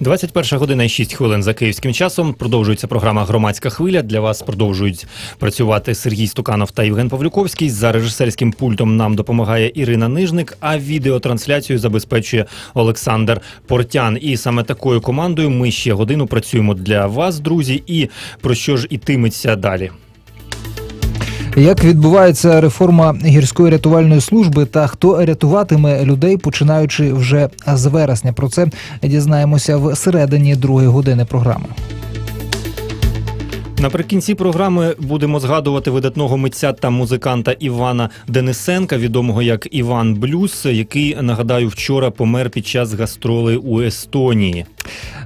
21 година і 6 хвилин за київським часом. Продовжується програма Громадська хвиля. Для вас продовжують працювати Сергій Стуканов та Євген Павлюковський. За режисерським пультом нам допомагає Ірина Нижник, а відеотрансляцію забезпечує Олександр Портян. І саме такою командою ми ще годину працюємо для вас, друзі. І про що ж ітиметься далі? Як відбувається реформа гірської рятувальної служби та хто рятуватиме людей, починаючи вже з вересня? Про це дізнаємося в середині другої години програми. Наприкінці програми будемо згадувати видатного митця та музиканта Івана Денисенка, відомого як Іван Блюз, який нагадаю вчора помер під час гастролей у Естонії.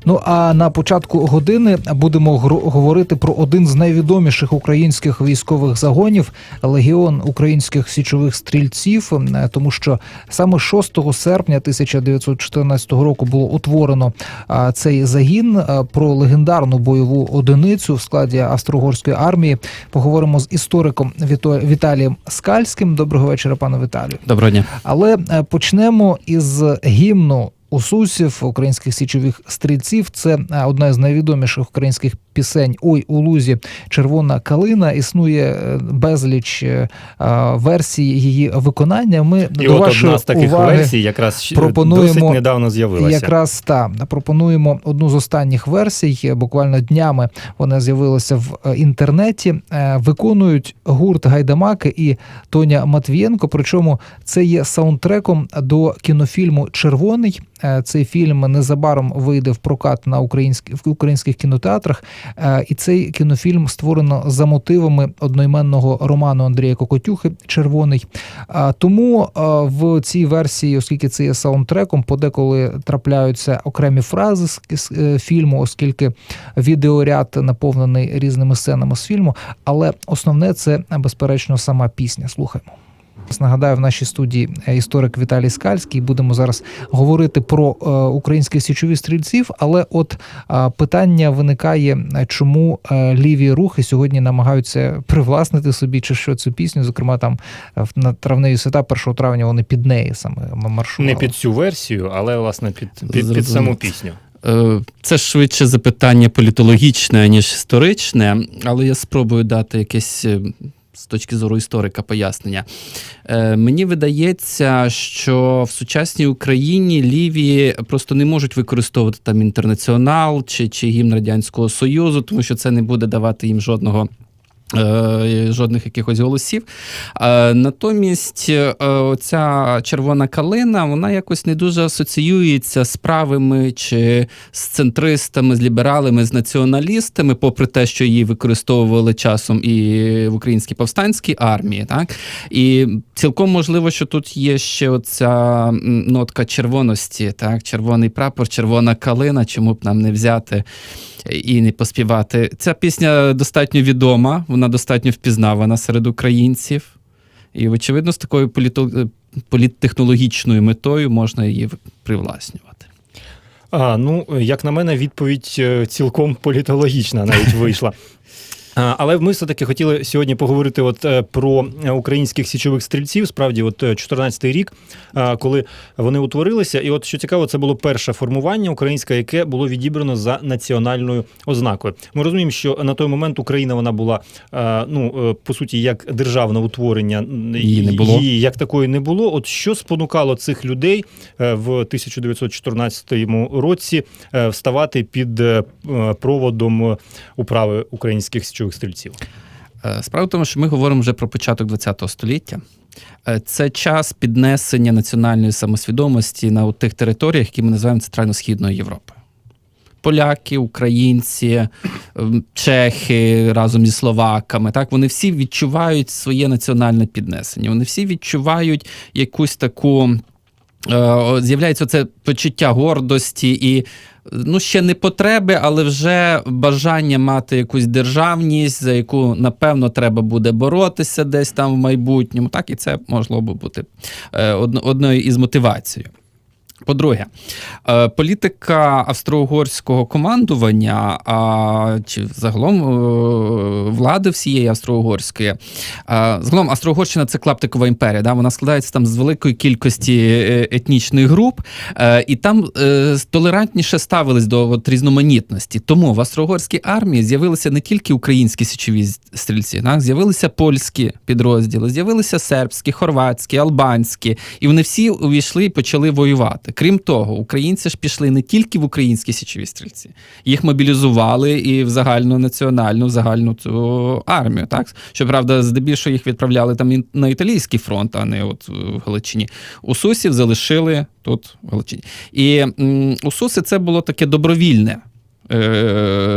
Ну а на початку години будемо говорити про один з найвідоміших українських військових загонів легіон українських січових стрільців, тому що саме 6 серпня 1914 року було утворено цей загін про легендарну бойову одиницю в складі австро-угорської армії. Поговоримо з істориком Віталієм Скальським. Доброго вечора, пане Віталію. Доброго дня. Але е, почнемо із гімну Усусів українських січових стрільців. Це е, одна з найвідоміших українських пісень Ой у лузі червона калина. Існує е, безліч е, е, версій її виконання. Ми І до от вашої одна з таких уваги версій якраз пропонуємо досить недавно з'явилася. Якраз та пропонуємо одну з останніх версій. Буквально днями вона з'явилася в е, інтернеті. Е, Виконують гурт Гайдамаки і Тоня Матвієнко. Причому це є саундтреком до кінофільму Червоний. Е, Цей фільм незабаром вийде в прокат на українських в українських кінотеатрах. Е, І цей кінофільм створено за мотивами одноіменного роману Андрія Кокотюхи Червоний. Тому в цій версії, оскільки це є саундтреком, подеколи трапляються окремі фрази з, е, фільму, оскільки відеоряд наповнений різними сценами з фільму. Але основне це безперечно сама пісня. Слухаємо. Нагадаю, в нашій студії е, історик Віталій Скальський. Будемо зараз говорити про е, українських січових стрільців. Але от е, питання виникає, чому ліві рухи сьогодні намагаються привласнити собі чи що цю пісню. Зокрема, там на травневі свята 1 травня вони під неї саме маршували. Не під цю версію, але власне під, під, під саму пісню. Це швидше запитання політологічне, ніж історичне, але я спробую дати якесь з точки зору історика пояснення. Е, Мені видається, що в сучасній Україні ліві просто не можуть використовувати там інтернаціонал чи, чи гімн Радянського Союзу, тому що це не буде давати їм жодного. Е, Жодних якихось голосів. Е, Натомість, е, ця червона калина, вона якось не дуже асоціюється з правими чи з центристами, з лібералами, з націоналістами, попри те, що її використовували часом і в українській повстанській армії. Так? І цілком можливо, що тут є ще оця нотка червоності, так? червоний прапор, червона калина, чому б нам не взяти і не поспівати. Ця пісня достатньо відома, вона достатньо впізнавана серед українців. І, очевидно, з такою політтехнологічною метою можна її привласнювати. А, ну, як на мене, відповідь е, цілком політологічна навіть вийшла. Але ми все-таки хотіли сьогодні поговорити от е, про е, українських січових стрільців. Справді, от 14-й рік, коли вони утворилися, і от що цікаво, це було перше формування українське, яке було відібрано за національною ознакою. Ми розуміємо, що на той момент Україна вона була е, ну е, по суті як державне утворення. Її не було. Її як такої не було. От що спонукало цих людей е, в 1914 році е, вставати під е, е, проводом е, управи українських січових стрільців? Е, Справа в тому, що ми говоримо вже про початок ХХ століття. Е, Це час піднесення національної самосвідомості на тих територіях, які ми називаємо Центрально-Східною Європою. Поляки, українці, ем, чехи разом зі словаками, так вони всі відчувають своє національне піднесення. Вони всі відчувають якусь таку. Е, З'являється це почуття гордості і ну ще не потреби, але вже бажання мати якусь державність, за яку напевно треба буде боротися десь там в майбутньому. Так, і це можливо би бути е, одною із мотивацією. По-друге, е, політика австро-угорського командування а, чи загалом е, влади всієї австро-угорської. е, Загалом Австро-Угорщина це клаптикова імперія. Да? Вона складається там з великої кількості етнічних груп, і там толерантніше ставились до от, різноманітності. Тому в австро-угорській армії з'явилися не тільки українські січові стрільці, да? з'явилися польські підрозділи, з'явилися сербські, хорватські, албанські, і вони всі увійшли і почали воювати. Крім того, українці ж пішли не тільки в українські січові стрільці, їх мобілізували і в загальну національну, в загальну цю армію. Так щоправда, здебільшого їх відправляли там на італійський фронт, а не от в Галичині. Усусів залишили тут в Галичині. І усуси це було таке добровільне. е,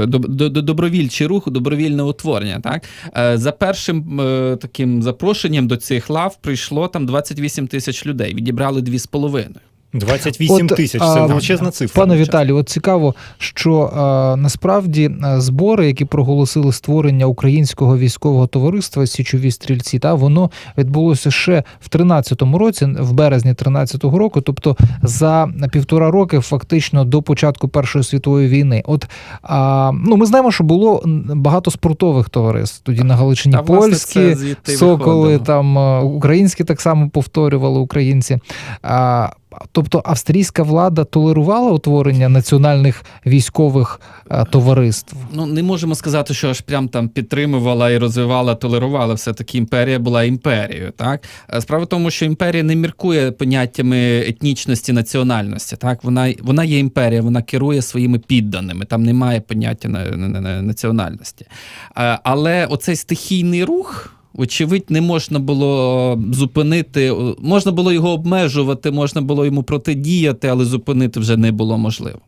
доб- до- до- Добровільчий рух, добровільне утворення. Так? Е, За першим е, таким запрошенням до цих лав прийшло там 28 тисяч людей, відібрали 2,5. 28 От, тисяч це величезна цифра. Пане Віталію, от цікаво, що насправді збори, які проголосили створення українського військового товариства Січові стрільці, та воно відбулося ще в 13-му році, в березні 13-го року, тобто за півтора роки, фактично до початку Першої світової війни. От а, ну ми знаємо, що було багато спортових товариств тоді на Галичині Та, польські, соколи, виходило. там українські так само повторювали українці. А, тобто австрійська влада толерувала утворення національних військових е, товариств. Ну, не можемо сказати, що аж прям там підтримувала і розвивала, толерувала. Все-таки імперія була імперією. Так? Е, Справа в тому, що імперія не міркує поняттями етнічності, національності. Так? Вона, вона є імперія, вона керує своїми підданими. Там немає поняття на національності. Е, Але оцей стихійний рух. Очевидь, не можна було зупинити, можна було його обмежувати, можна було йому протидіяти, але зупинити вже не було можливо.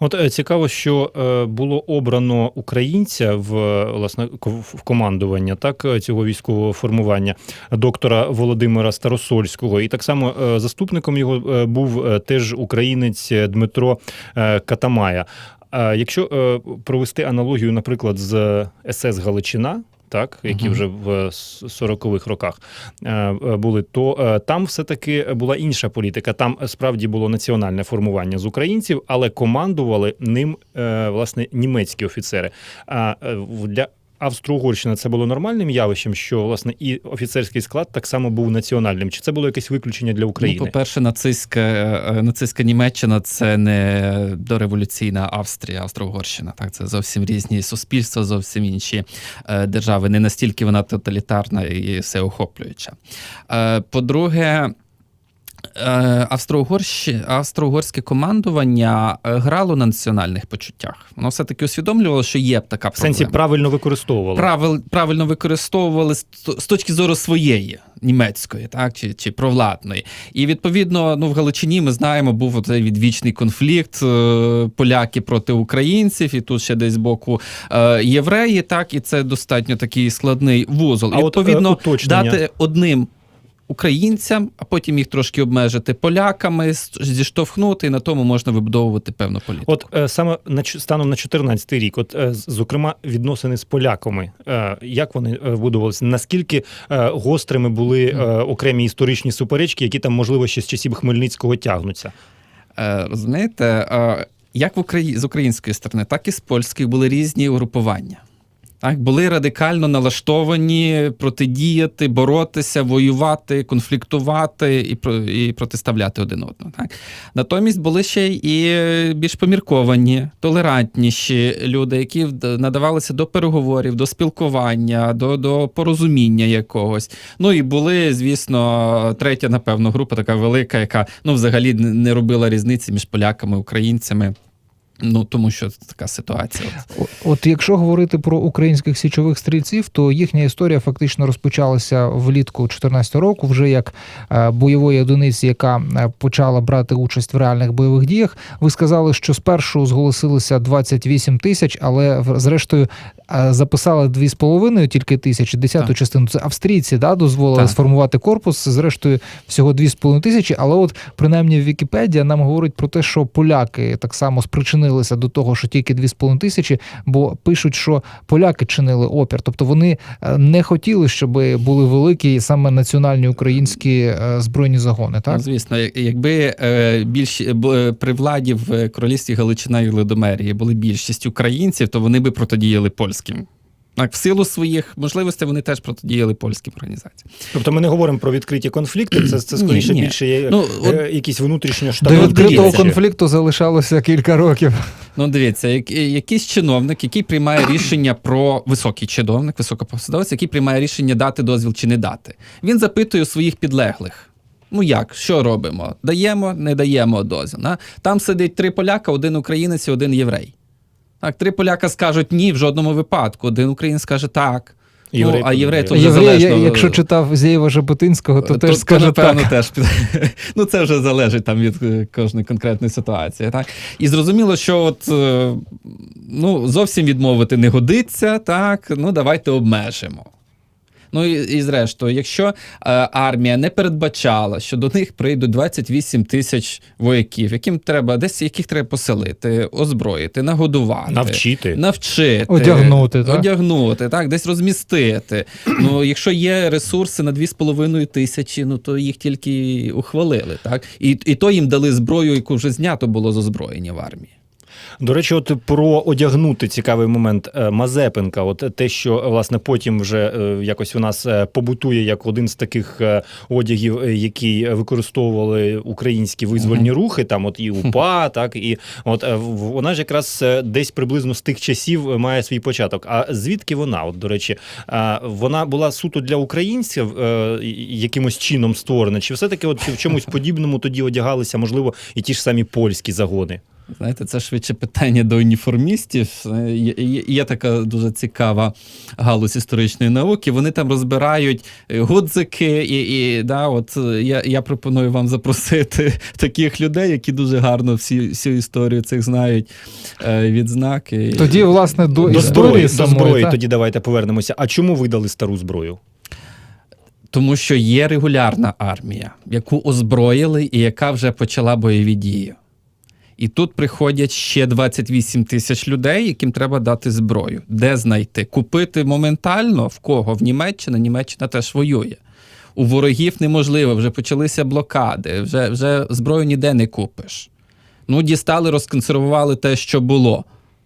От е, цікаво, що е, було обрано українця в е, власне в командування так е, цього військового формування доктора Володимира Старосольського, і так само е, заступником його е, був е, теж українець е, Дмитро е, Катамая. А якщо е, провести аналогію, наприклад, з СС Галичина. Так, які угу. вже в 40-х роках е, е, були, то е, там все-таки була інша політика. Там е, справді було національне формування з українців, але командували ним е, власне німецькі офіцери. А е, для Австро-Угорщини це було нормальним явищем, що власне і офіцерський склад так само був національним. Чи це було якесь виключення для України? Ну, по-перше, нацистська, е, нацистська Німеччина це не дореволюційна Австрія, Австро-Угорщина. Так, це зовсім різні суспільства, зовсім інші е, держави. Не настільки вона тоталітарна і всеохоплююча. Е, по-друге, е, австро-угорське командування е, грало на національних почуттях. Воно все-таки усвідомлювало, що є така в сенсі правильно використовували. Правил, правильно використовували з, точки зору своєї німецької, так чи, чи провладної. І відповідно, ну в Галичині ми знаємо, був цей відвічний конфлікт е, поляки проти українців, і тут ще десь з боку е, євреї. Так, і це достатньо такий складний вузол. А і от, е, відповідно уточнення. дати одним. Українцям, а потім їх трошки обмежити поляками, зіштовхнути, і на тому можна вибудовувати певну політику. От е, саме на станом на 14 рік, от е, зокрема, відносини з поляками, е, як вони будувалися? Наскільки гострими були окремі історичні суперечки, які там можливо ще з часів Хмельницького тягнуться? Розумієте, як в Украї... з української сторони, так і з польської були різні угрупування. Так, були радикально налаштовані протидіяти, боротися, воювати, конфліктувати і, і протиставляти один одному. Так? Натомість були ще і більш помірковані, толерантніші люди, які надавалися до переговорів, до спілкування, до, до порозуміння якогось. Ну і були, звісно, третя, напевно, група така велика, яка ну, взагалі не робила різниці між поляками українцями. Ну, тому що це така ситуація. От. От якщо говорити про українських січових стрільців, то їхня історія фактично розпочалася влітку 2014 року, вже як е, бойової одиниці, яка е, почала брати участь в реальних бойових діях. Ви сказали, що спершу зголосилося 28 тисяч, але в- зрештою е, записали 2,5 тільки тисячі, десяту частину. Це австрійці да, дозволили Так. сформувати корпус. Зрештою, всього 2,5 тисячі. Але от принаймні Вікіпедія нам говорить про те, що поляки так само спричинили схилилися до того, що тільки 2,5 тисячі, бо пишуть, що поляки чинили опір. Тобто вони е, не хотіли, щоб були великі саме національні українські е, збройні загони. Так Ну, звісно, якби е, більш при владі в королівстві Галичина і Ледомерії були більшість українців, то вони би протидіяли польським. Так, в силу своїх можливостей вони теж протидіяли польським організаціям. Тобто ми не говоримо про відкриті конфлікти, це, це скоріше ні. більше є Ну, от- е, якісь внутрішньо до відкритого конфлікту залишалося кілька років. Ну, дивіться, як- якийсь чиновник, який приймає рішення про високий чиновник, високопосадовець, який приймає рішення дати дозвіл чи не дати. Він запитує у своїх підлеглих. Ну як, що робимо? Даємо, не даємо дозвіл. На? Там сидить три поляка, один українець і один єврей. Так, три поляка скажуть ні в жодному випадку. Один українець скаже так. Єврей ну, а єврей то вже Єврей, залежно. я- якщо читав Зєєва Жаботинського, то, теж скаже напевно, так. теж ну це вже залежить там від е, кожної конкретної ситуації. Так? І зрозуміло, що от е, ну, зовсім відмовити не годиться, так ну давайте обмежимо. Ну і, і зрештою, якщо е, армія не передбачала, що до них прийдуть 28 тисяч вояків, яким треба десь яких треба поселити, озброїти, нагодувати, навчити. навчити, Одягнути, так? одягнути, так, десь розмістити. Ну, якщо є ресурси на 2,5 тисячі, ну то їх тільки ухвалили, так? І, і то їм дали зброю, яку вже знято було з озброєння в армії. До речі, от про одягнути цікавий момент Е, Мазепинка. От те, що власне потім вже е, якось у нас е, побутує як один з таких одягів, які використовували українські визвольні рухи, там от і УПА, так і от вона ж якраз десь приблизно з тих часів має свій початок. А звідки вона? От до речі, вона була суто для українців якимось чином створена, чи все таки от в чомусь подібному тоді одягалися, можливо, і ті ж самі польські загони? Знаєте, це швидше питання до уніформістів. Е, Є, є, є така дуже цікава галузь історичної науки. Вони там розбирають е, гудзики, і, і да, от е, я, я пропоную вам запросити таких людей, які дуже гарно всі, всю історію цих знають відзнаки. Тоді, власне, до, До історії зброї, до зброї так? тоді давайте повернемося. А чому видали стару зброю? Тому що є регулярна армія, яку озброїли і яка вже почала бойові дії. І тут приходять ще 28 тисяч людей, яким треба дати зброю. Де знайти? Купити моментально в кого? В Німеччині. Німеччина теж воює. У ворогів неможливо, вже почалися блокади, вже, вже зброю ніде не купиш. Ну, дістали, розконсервували те, що було.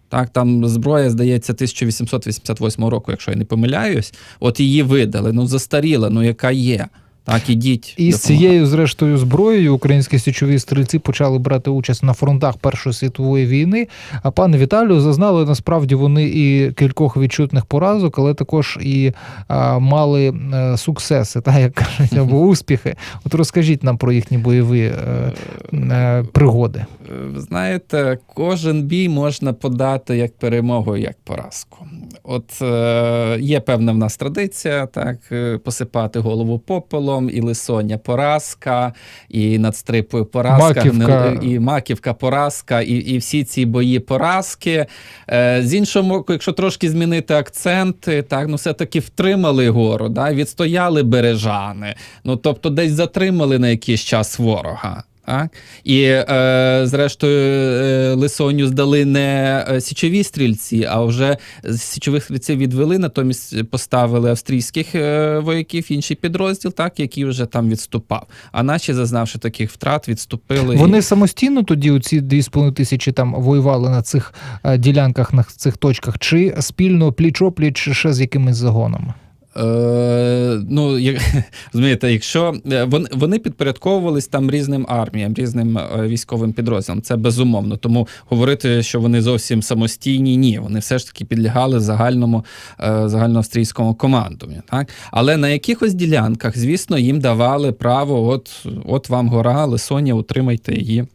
Так, там зброя, здається, 1888 року, якщо я не помиляюсь, от її видали. Ну, застаріла, ну яка є. Так, ідіть. І з цією, зрештою, зброєю українські січові стрільці почали брати участь на фронтах Першої світової війни. А пане Віталію зазнали насправді вони і кількох відчутних поразок, але також і а, мали е, суксеси, та як кажуть, або успіхи. От розкажіть нам про їхні бойові е, е, пригоди. Е, Ви знаєте, кожен бій можна подати як перемогу, як поразку. От е, є певна в нас традиція, так, посипати голову попелом, і лисоня поразка, і над стрипою поразка, Маківка. і маківка поразка, і, і всі ці бої поразки. Е, з іншого боку, якщо трошки змінити акценти, так, ну все-таки втримали гору, да, відстояли бережани, ну тобто десь затримали на якийсь час ворога. Так? І, е, зрештою, е, Лисоню здали не е, січові стрільці, а вже з січових стрільців відвели, натомість поставили австрійських е, вояків, інший підрозділ, так, який вже там відступав. А наші, зазнавши таких втрат, відступили. Вони самостійно тоді, у ці 2,5 тисячі там воювали на цих е, ділянках, на цих точках, чи спільно пліч-опліч ще з якимись загонами? Е, ну, як, розумієте, якщо е, вони, вони підпорядковувались там різним арміям, різним е, військовим підрозділам, це безумовно. Тому говорити, що вони зовсім самостійні, ні, вони все ж таки підлягали загальному е, загальноавстрійському командуванню. Так? Але на якихось ділянках, звісно, їм давали право: от, от вам гора, Лисоня, утримайте її.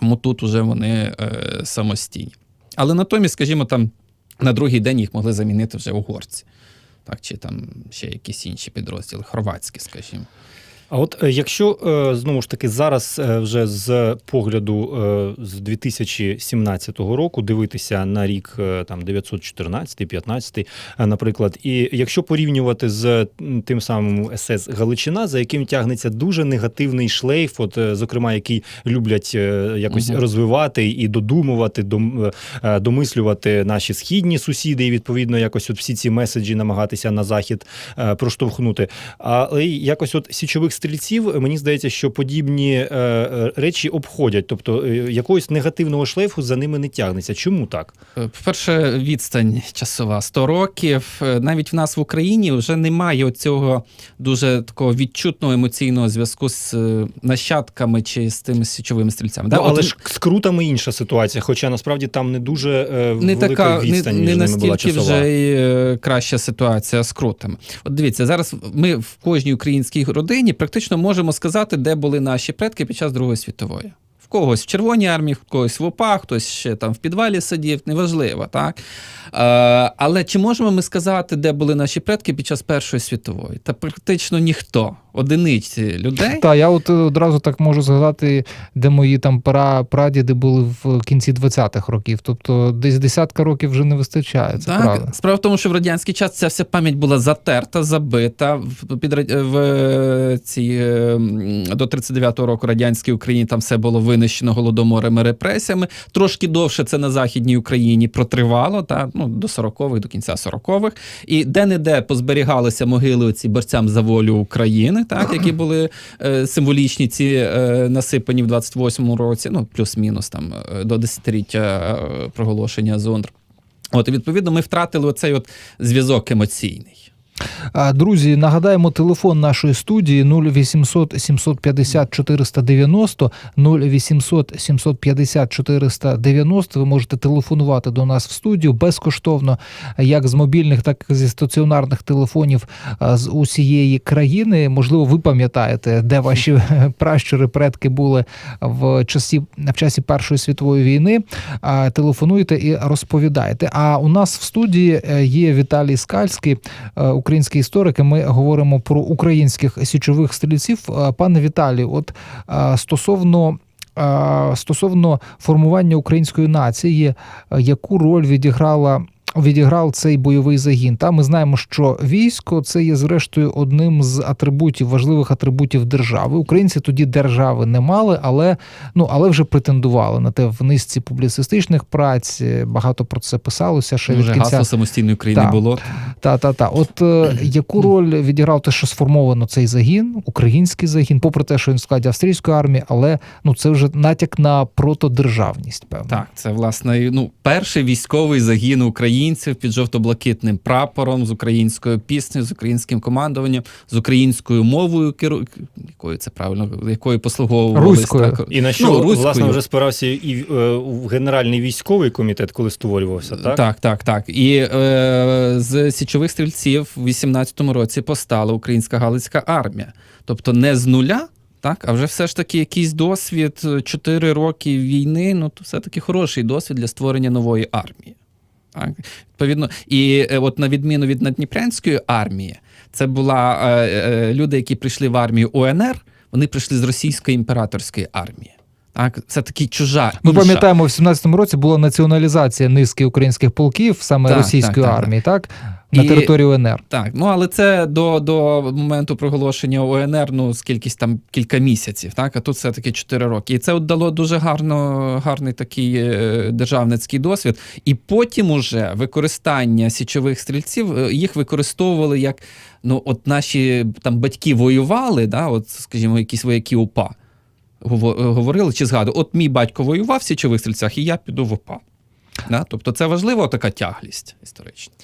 Тому тут уже вони е, самостійні. Але натомість, скажімо, там на другий день їх могли замінити вже угорці так, чи там ще якісь інші підрозділи, хорватські, скажімо. А от е, якщо е, знову ж таки зараз е, вже з погляду з 2017 року дивитися на рік там 914, 15, е, наприклад, і якщо порівнювати з тим самим СС Галичина, за яким тягнеться дуже негативний шлейф, от зокрема, який люблять якось Мгм. розвивати і додумувати, дом, домислювати наші східні сусіди, і відповідно якось от всі ці меседжі намагатися на захід проштовхнути. Але якось от січових стрільців, мені здається, що подібні е, е, речі обходять, тобто е, якогось негативного шлейфу за ними не тягнеться. Чому так? Е, По-перше, відстань часова 100 років. Е, Навіть в нас в Україні вже немає цього дуже такого відчутного емоційного зв'язку з е, нащадками чи з тими січовими стрільцями. Ну, От але ж з крутами інша ситуація, хоча насправді там не дуже е, не велика така, не, відстань між не ними була настільки часова. вже е, краща ситуація з крутами. От дивіться, зараз ми в кожній українській родині практично можемо сказати, де були наші предки під час Другої світової. В когось в Червоній армії, в когось в ОПА, хтось ще там в підвалі сидів, неважливо, так? Е, але чи можемо ми сказати, де були наші предки під час Першої світової? Та практично ніхто. Одиниці людей. Та я от е, одразу так можу згадати, де мої там пра, прадіди були в кінці 20-х років. Тобто десь десятка років вже не вистачає. Це правда. Справа в тому, що в радянський час ця вся пам'ять була затерта, забита. В, під, в е, цій, е, до 39-го року радянській Україні там все було винищено голодоморами, репресіями. Трошки довше це на Західній Україні протривало, та, ну, до 40-х, до кінця 40-х. І де-не-де позберігалися могили оці борцям за волю України, так, які були е, символічні ці е, насипані в 28-му році, ну, плюс-мінус там е, до десятиліття е, проголошення ЗОНДР. От, і відповідно, ми втратили оцей от зв'язок емоційний. Друзі, нагадаємо телефон нашої студії 0800 750 490 0800 750 490. Ви можете телефонувати до нас в студію безкоштовно, як з мобільних, так і зі стаціонарних телефонів з усієї країни. Можливо, ви пам'ятаєте, де ваші пращури, предки були в часі в часі Першої світової війни. Телефонуйте і розповідайте. А у нас в студії е, є Віталій Скальський, е, український історик. історики. Ми говоримо про українських січових стрільців. Пане Віталій, от стосовно. Стосовно формування української нації, яку роль відіграла відіграв цей бойовий загін? Та ми знаємо, що військо це є зрештою одним з атрибутів важливих атрибутів держави. Українці тоді держави не мали, але ну але вже претендували на те в низці публіцистичних праць. Багато про це писалося ще від Вже кінця гасло самостійної України Так. було. та, та, та. От е, яку роль відіграв те, що сформовано цей загін, український загін, попри те, що він в складі австрійської армії, але ну це вже натяк на протодержавність, певно. Так, це власне ну, перший військовий загін українців під жовто-блакитним прапором з українською піснею, з українським командуванням, з українською мовою, керу... якою це правильно, якою послуговувалися. Руською. Так. І на що Ну, руською. власне вже спирався і е, в генеральний військовий комітет, коли створювався, так? Так, так, так. І е, з січових стрільців в 18-му році постала українська Галицька армія. Тобто не з нуля, так, а вже все ж таки якийсь досвід, 4 роки війни, ну то все-таки хороший досвід для створення нової армії. Так, відповідно, і е, от на відміну від надніпрянської армії, це була е, е, люди, які прийшли в армію УНР, вони прийшли з російської імператорської армії. Так, це такі чужа. Ми пам'ятаємо, в 17-му році була націоналізація низки українських полків, саме Так, російської так, так, армії, так, на І- території УНР. Так, ну але це до, до моменту проголошення ОНР, ну скількись там кілька місяців, так, а тут все-таки 4 роки. І це от дало дуже гарно, гарний такий е, державницький досвід. І потім уже використання січових стрільців е, їх використовували як ну, от наші там батьки воювали, да, от, скажімо, якісь вояки УПА. Говорили чи згадували, от мій батько воював в січових стрільцях, і я піду в УПА. Да? Тобто це важлива така тяглість історична.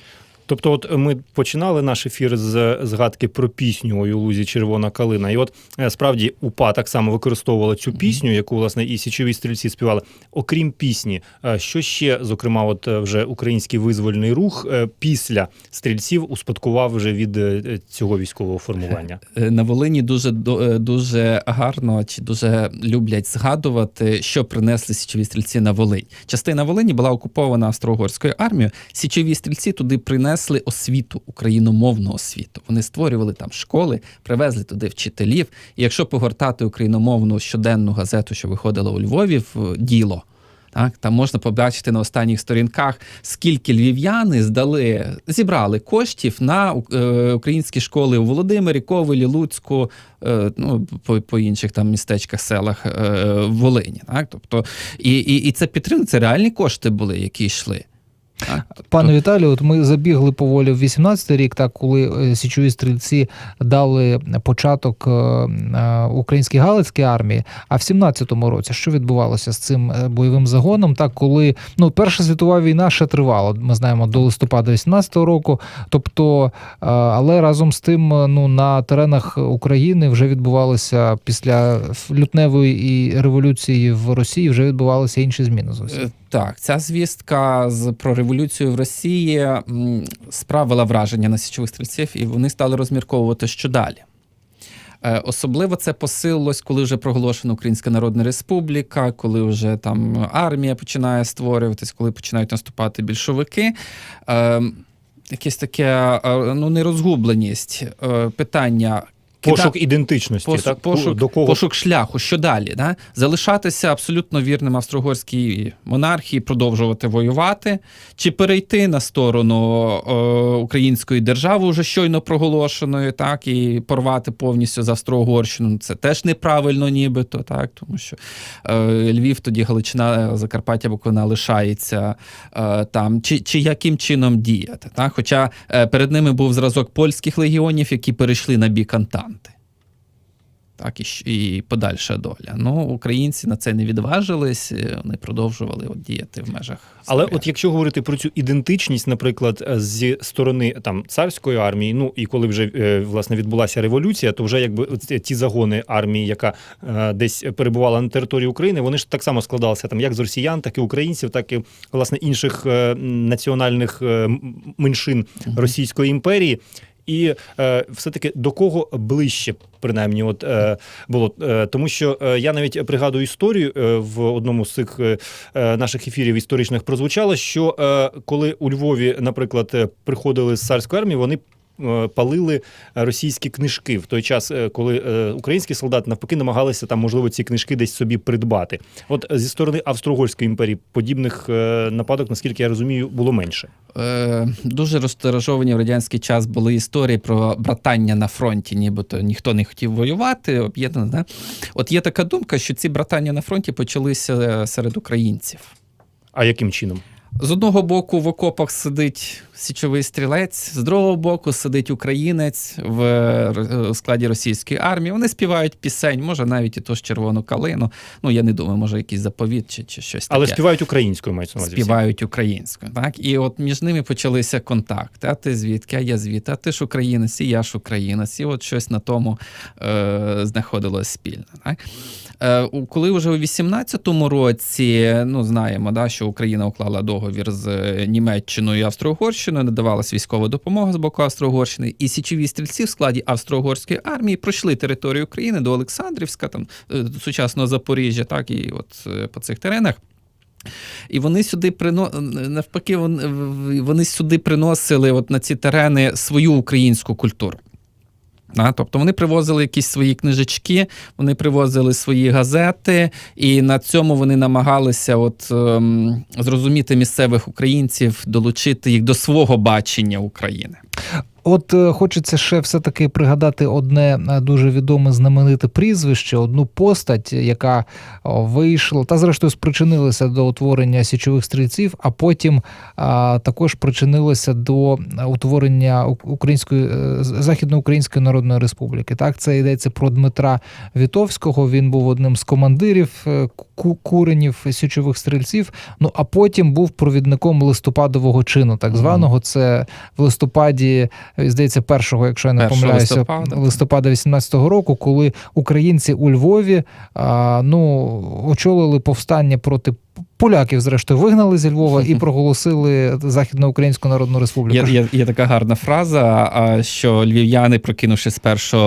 Тобто, от ми починали наш ефір з згадки про пісню «Ой у лузі червона калина. І от е, справді УПА так само використовувала цю пісню, яку власне і січові стрільці співали. Окрім пісні, е, що ще, зокрема, от е, вже український визвольний рух е, після стрільців успадкував вже від е, цього військового формування. Е, На Волині дуже е, дуже гарно чи дуже люблять згадувати, що принесли січові стрільці на Волинь. Частина Волині була окупована австро-угорською армією. Січові стрільці туди принесли несли освіту, україномовну освіту. Вони створювали там школи, привезли туди вчителів. І якщо погортати україномовну щоденну газету, що виходила у Львові в діло. Так, там можна побачити на останніх сторінках, скільки львів'яни здали, зібрали коштів на е, українські школи у Володимирі, Ковелі, Луцьку, е, ну по, по інших там містечках, селах е, в Волині. Так, тобто, і, і, і це підтримка, це реальні кошти були, які йшли. Пане Віталію, от ми забігли поволі в 18-й рік, так коли е, січові стрільці дали початок е, е, українській галицькій армії. А в 17-му році що відбувалося з цим бойовим загоном? Так, коли ну Перша світова війна ще тривала, ми знаємо до листопада 18-го року. Тобто, але разом з тим, ну на теренах України вже відбувалися після лютневої і революції в Росії, вже відбувалися інші зміни зовсім. Так, ця звістка з про революцію в Росії справила враження на січових стрільців, і вони стали розмірковувати, що далі. Е, Особливо це посилилось, коли вже проголошена Українська Народна Республіка, коли вже там армія починає створюватись, коли починають наступати більшовики. Е, Якесь таке е, ну, нерозгубленість е, питання. кида- Пошук ідентичності, Пошук, так? пошук, до кого пошук шляху, що далі? Да? Залишатися абсолютно вірним австро-угорській монархії, продовжувати воювати, чи перейти на сторону е, української держави, вже щойно проголошеної, так, і порвати повністю з Австро-Угорщину. Це теж неправильно, нібито, так, тому що е, Львів, тоді Галичина, Закарпаття, Буковина лишається е, там, чи, чи яким чином діяти. Так? Хоча е, перед ними був зразок польських легіонів, які перейшли на бік Антанти. Так, і, і подальша доля. Ну, українці на це не відважились, е, вони продовжували от діяти в межах. Але от якщо говорити про цю ідентичність, наприклад, зі сторони там царської армії, ну і коли вже е, власне відбулася революція, то вже якби ті загони армії, яка е, десь перебувала на території України, вони ж так само складалися там як з росіян, так і українців, так і власне інших е, національних е, меншин Російської імперії. І е, все-таки до кого ближче, принаймні, от е, було? Е, тому, що я навіть пригадую історію в одному з цих наших ефірів історичних прозвучало, що коли у Львові, наприклад, приходили з царської армії, вони палили російські книжки в той час, е, коли е, українські солдати навпаки намагалися там, можливо, ці книжки десь собі придбати. От е, зі сторони Австро-Угорської імперії подібних е, нападок, наскільки я розумію, було менше. Е, дуже розтиражовані в радянський час були історії про братання на фронті, нібито ніхто не хотів воювати, об'єднано. Да? От є така думка, що ці братання на фронті почалися е, серед українців. А яким чином? З одного боку в окопах сидить січовий стрілець, з другого боку сидить українець в е, складі російської армії. Вони співають пісень, може навіть і ту ж червону калину. Ну я не думаю, може якийсь заповіт чи, чи щось таке. Але співають українською, мається на увазі. співають українською. Так? І от між ними почалися контакти. А ти звідки? А я звідти, а ти ж українець, і я ж українець. І от щось на тому е, знаходилось спільне. Так? Е, коли вже у 18-му році, ну знаємо, да, що Україна уклала договір з е, Німеччиною і Австро-Угорщиною, надавалась військова допомога з боку Австро-Угорщини, і січові стрільці в складі Австро-Угорської армії пройшли територію України до Олександрівська, там е, до сучасного Запоріжжя, так і от е, по цих теренах. І вони сюди прино... навпаки, вони, вони сюди приносили от на ці терени свою українську культуру. Да? Тобто вони привозили якісь свої книжечки, вони привозили свої газети, і на цьому вони намагалися от, ем, зрозуміти місцевих українців, долучити їх до свого бачення України. От е, хочеться ще все-таки пригадати одне е, дуже відоме знамените прізвище, одну постать, яка вийшла та зрештою спричинилася до утворення січових стрільців, а потім а, також причинилася до утворення української е, західноукраїнської народної республіки. Так, це йдеться про Дмитра Вітовського. Він був одним з командирів е, куренів січових стрільців. Ну а потім був провідником листопадового чину, так званого. Це в листопаді, е, здається, першого, якщо я не помиляюся, листопада, листопада 18-го року, коли українці у Львові а, ну, очолили повстання проти поляків, зрештою, вигнали зі Львова і проголосили Західноукраїнську Народну Республіку. Є, є, є така гарна фраза, що львів'яни, прокинувшись 1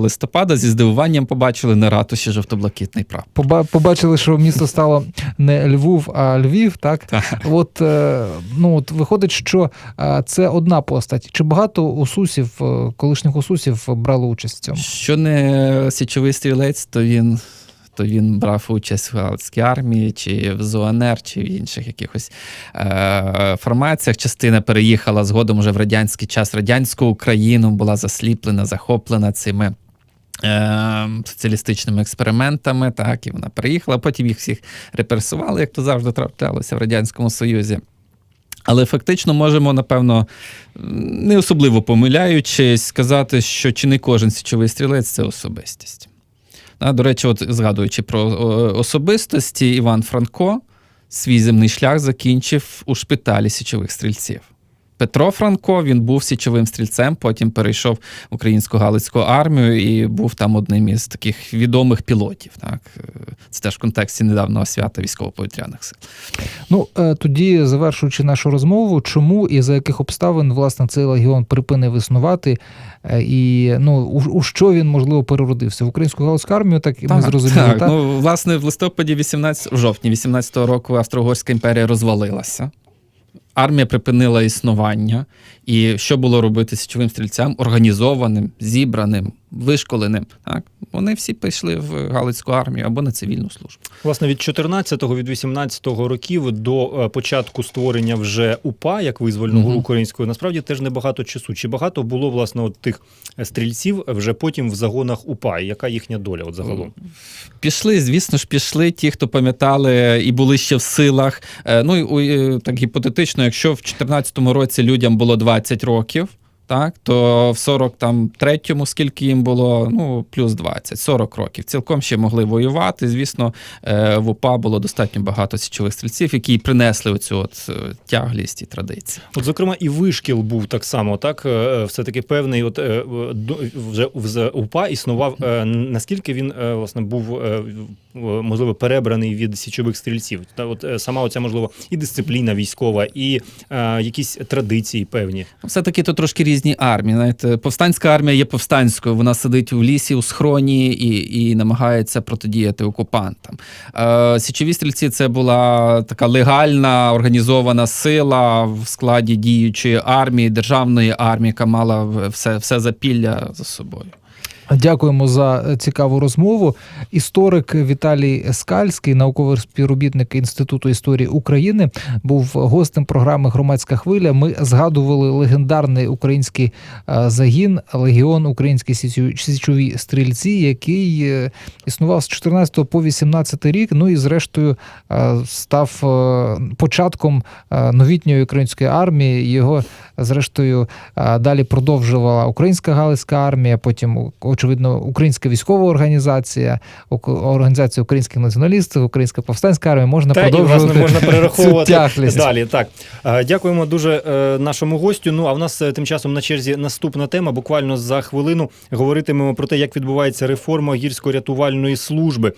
листопада, зі здивуванням побачили на ратуші жовто-блакитний прапор. Поба- Побачили, що місто стало не Львов, а Львів, так? Так. От, е, ну, от виходить, що е, це одна постать. Чи багато усусів, е, колишніх усусів брали участь в цьому? Що не січовий стрілець, то він. То він брав участь в Галицькій армії, чи в ЗУНР, чи в інших якихось е, формаціях. Частина переїхала згодом уже в радянський час. Радянську Україну була засліплена, захоплена цими е, соціалістичними експериментами. Так, і вона переїхала. Потім їх всіх репресували, як то завжди траплялося в Радянському Союзі. Але фактично можемо, напевно, не особливо помиляючись, сказати, що чи не кожен січовий стрілець це особистість. До речі, от згадуючи про особистості, Іван Франко свій земний шлях закінчив у шпиталі січових стрільців. Петро Франко він був січовим стрільцем, потім перейшов в українську галицьку армію і був там одним із таких відомих пілотів. Так? Це теж в контексті недавнього свята військово-повітряних сил. Ну е, тоді, завершуючи нашу розмову, чому і за яких обставин власне цей легіон припинив існувати, е, і ну у, у що він можливо переродився в українську галузьку армію, так і ми зрозуміли. Так, так? Ну, власне, в листопаді 18, в жовтні 18-го року Австро-Угорська імперія розвалилася. Армія припинила існування. І що було робити січовим стрільцям? Організованим, зібраним, вишколеним. Так? Вони всі пішли в Галицьку армію або на цивільну службу. Власне, від 14-го, від 18-го років до е, початку створення вже УПА як визвольного Мгм. українського, насправді теж небагато часу. Чи багато було власне от тих е, стрільців вже потім в загонах упа? І яка їхня доля от загалом? Пішли, звісно ж, пішли ті, хто пам'ятали і були ще в силах. Е, Ну, і, так гіпотетично, якщо в 2014 році людям було 20 років, так, то в 43-му, скільки їм було, ну, плюс 20, 40 років. Цілком ще могли воювати. Звісно, е, в УПА було достатньо багато січових стрільців, які принесли оцю от е, тяглість і традиції. От, зокрема, і вишкіл був так само, так е, е, все-таки певний, от вже в УПА існував. Наскільки він власне був можливо перебраний від січових стрільців? Та от е, сама оця можливо і дисципліна військова, і е, якісь традиції певні. Все-таки то трошки різні армії. Знаєте, повстанська армія є повстанською. Вона сидить у лісі, у схроні і, і намагається протидіяти окупантам. Е, Січові стрільці це була така легальна організована сила в складі діючої армії, державної армії, яка мала все, все запілля за собою. Дякуємо за цікаву розмову. Історик Віталій Скальський, науковий співробітник Інституту історії України, був гостем програми Громадська хвиля. Ми згадували легендарний український е, загін Легіон Українські січові- стрільці, який е, існував з 14 по 18 рік. Ну і зрештою е, став початком новітньої української армії. Його зрештою далі продовжувала Українська Галицька армія, потім очевидно українська військова організація, організація українських націоналістів, Українська повстанська армія. Можна Та і власне можна перераховувати цю далі. Так Е, дякуємо дуже е, нашому гостю. Ну а в нас е, тим часом на черзі наступна тема. Буквально за хвилину говоритимемо про те, як відбувається реформа гірсько-рятувальної служби.